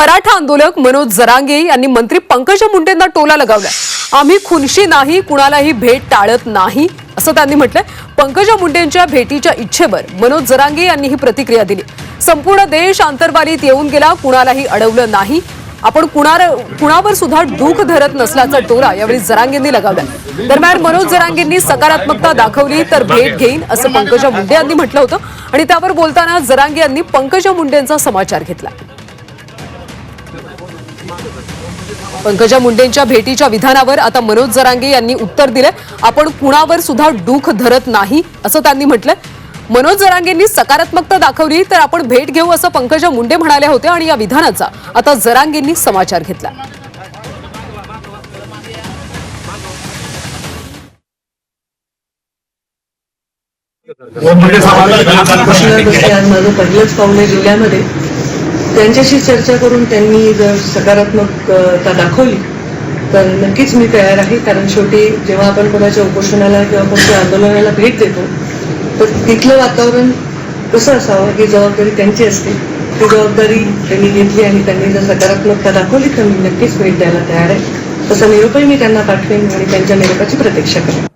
मराठा आंदोलक मनोज जरांगे यांनी मंत्री पंकजा मुंडेंना टोला लगावलाय. आम्ही खुनशी नाही कुणालाही भेट टाळत नाही असं त्यांनी म्हटलंय. पंकजा मुंडेंच्या भेटीच्या इच्छेवर मनोज जरांगे यांनी ही प्रतिक्रिया दिली. संपूर्ण देश आंतरवालीत येऊन गेला कुणालाही अडवलं नाही. आपण कुणार कुणावर सुद्धा दुःख धरत नसल्याचा टोला यावेळी जरांगेंनी लगावला दरम्यान मनोज जरांगेंनी सकारात्मकता दाखवली तर भेट घेईन असं पंकजा मुंडे यांनी म्हटलं होतं. आणि त्यावर बोलताना जरांगे यांनी पंकजा मुंडेंचा समाचार घेतला. पंकजा मुंडेंच्या भेटीच्या विधानावर आता मनोज जरांगे यांनी उत्तर दिलंय. आपण कुणावर सुद्धा डूख धरत नाही असं त्यांनी म्हटलंय. मनोज जरांगेंनी सकारात्मकता दाखवली तर आपण भेट घेऊ असं पंकजा मुंडे म्हणाल्या होत्या आणि या विधानाचा आता जरांगेंनी समाचार घेतला. आहे जिल्ह्यामध्ये. त्यांच्याशी चर्चा करून त्यांनी जर सकारात्मकता दाखवली तर नक्कीच मी तयार आहे. कारण शेवटी जेव्हा आपण कोणाच्या उपोषणाला किंवा कोणत्या आंदोलनाला भेट देतो तर तिथलं वातावरण कसं असावं? ही जबाबदारी त्यांची असते. ती जबाबदारी त्यांनी घेतली आणि त्यांनी जर सकारात्मकता दाखवली तर मी नक्कीच भेट द्यायला तयार आहे. तसं निरोपही मी त्यांना पाठवेन आणि त्यांच्या निरोपाची प्रतीक्षा करेन.